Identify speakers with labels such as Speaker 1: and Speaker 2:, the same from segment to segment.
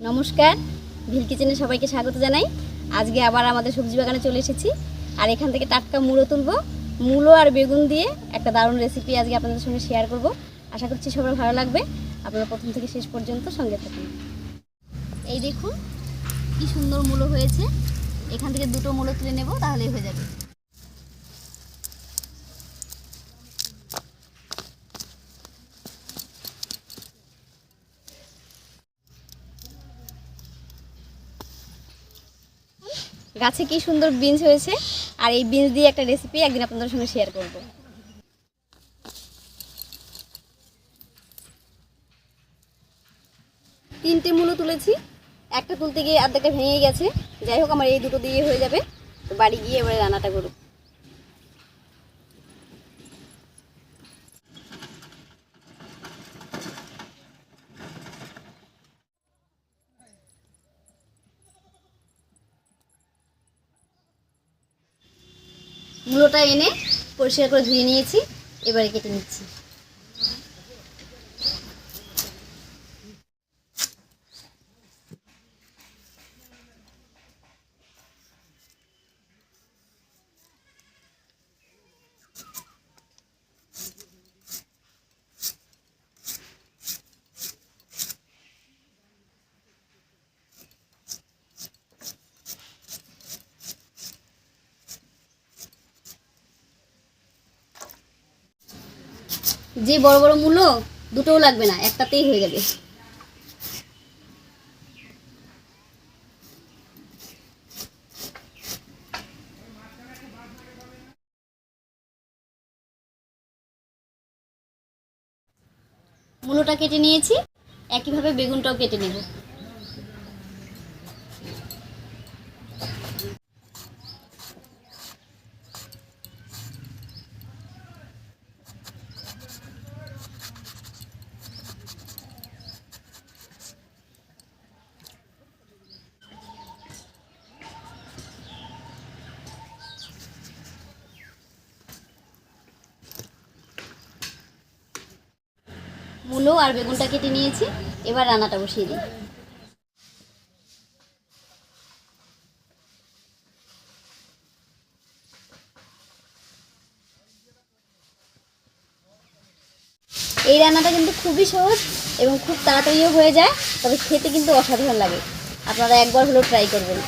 Speaker 1: নমস্কার, ভিল কিচেনে সবাইকে স্বাগত জানাই। আজকে আবার আমাদের সবজি বাগানে চলে এসেছি। আর এখান থেকে টাটকা মুড়ো তুলবো। মূলো আর বেগুন দিয়ে একটা দারুণ রেসিপি আজকে আপনাদের সঙ্গে শেয়ার করব। আশা করছি সবার ভালো লাগবে। আপনারা প্রথম থেকে শেষ পর্যন্ত সঙ্গে থাকুন। এই দেখুন, কি সুন্দর মূলো হয়েছে। এখান থেকে দুটো মূলো তুলে নেব, তাহলেই হয়ে যাবে। গাছে কি সুন্দর বিনস হয়েছে? আর এই বিনস দিয়ে একটা রেসিপি একদিন আপনাদের সঙ্গে শেয়ার করব। তিনটে মূলো তুলেছি। একটা তুলতে গিয়ে আর্ধেকটা ভেঙে গেছে। যাই হোক, আমার এই দুটো দিয়ে হয়ে যাবে। তো বাড়ি গিয়ে এবারে রান্নাটা করব। মূলোটা এনে পরিষ্কার করে ধুয়ে নিয়েছি এবারে কেটে নিচ্ছি। যে বড় বড় মূল্য, দুটোও লাগবে না, একটাতেই হয়ে যাবে। মূলোটা কেটে নিয়েছি, একইভাবে বেগুনটাও কেটে নেব। মূলো আর বেগুনটা কেটে নিয়েছি। এবার রান্নাটা বসিয়ে দিই। এই রান্নাটা কিন্তু খুবই সহজ এবং খুব তাড়াতাড়িও হয়ে যায়, তবে খেতে কিন্তু অসাধারণ লাগে। আপনারা একবার হলেও ট্রাই করবেন।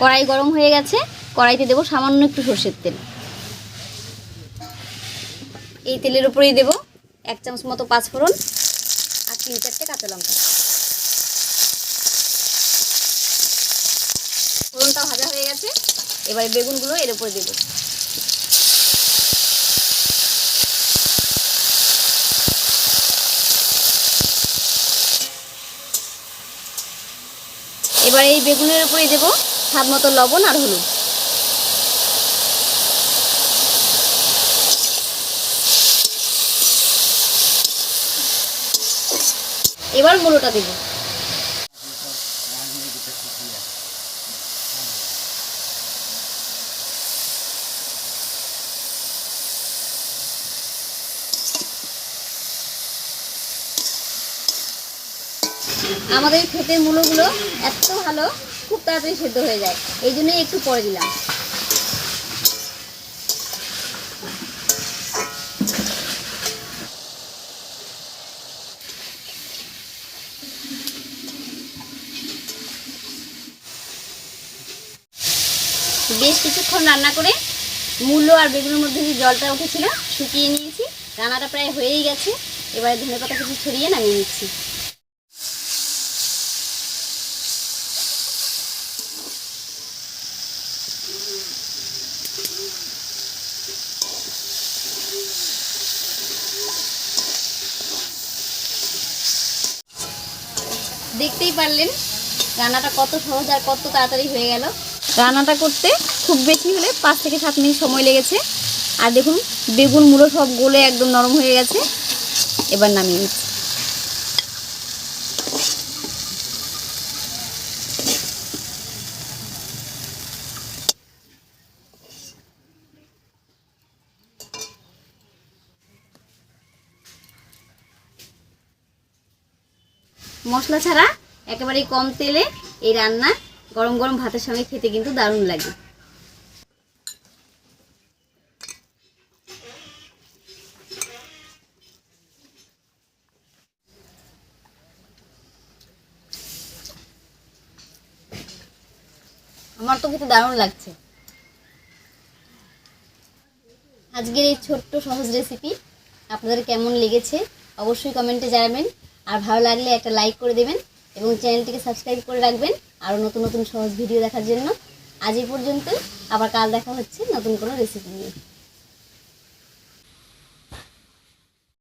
Speaker 1: কড়াই গরম হয়ে গেছে, কড়াইতে দেবো সামান্য একটু সর্ষের তেল। এই তেলের উপরেই দেব এক চামচ মতো পাঁচফোড়ন আর তিন চারটে কাঁচা লঙ্কা। ফোড়নটা ভাজা হয়ে গেছে, এবারে বেগুনগুলো এর উপরে দেব। এবার এই বেগুনের উপরে দেবো স্বাদ মতো লবণ আর হলুদ। এবার মূলোটা দেব। আমাদের ক্ষেতের মূলোগুলো এত ভালো, খুব তাড়াতাড়ি সেদ্ধ হয়ে যায়। এই জন্যই একটু পরে দিলাম। বেশ কিছুক্ষণ রান্না করে মূলো আর বেগুনের মধ্যে যে জলটা উঠেছিল শুকিয়ে নিয়েছি। রান্নাটা প্রায় হয়েই গেছে। এবারে ধনে পাতা কিছু ছড়িয়ে নামিয়ে নিচ্ছি। দেখতেই পারলেন, রান্নাটা কত সহজ আর কত তাড়াতাড়ি হয়ে গেল। রান্নাটা করতে খুব বেশি হলে পাঁচ থেকে সাত মিনিট সময় লেগেছে। আর দেখুন, বেগুন, মূলো সব গলে একদম নরম হয়ে গেছে। এবার নামিয়ে নিচ্ছি। মশলা ছাড়া একেবারেই কম তেলে এই রান্না গরম গরম ভাতের সঙ্গে খেতে কিন্তু দারুণ লাগে। আমার তো খেতে দারুণ লাগছে। আজকের এই ছোট্ট সহজ রেসিপি আপনাদের কেমন লেগেছে অবশ্যই কমেন্টে জানাবেন। আর ভালো লাগলে একটা লাইক করে দেবেন। এবং চ্যানেলটিকে সাবস্ক্রাইব করে রাখবেন আরও নতুন নতুন সহজ ভিডিও দেখার জন্য। আজ এই পর্যন্ত আবার কাল দেখা হচ্ছে নতুন কোনো রেসিপি নিয়ে।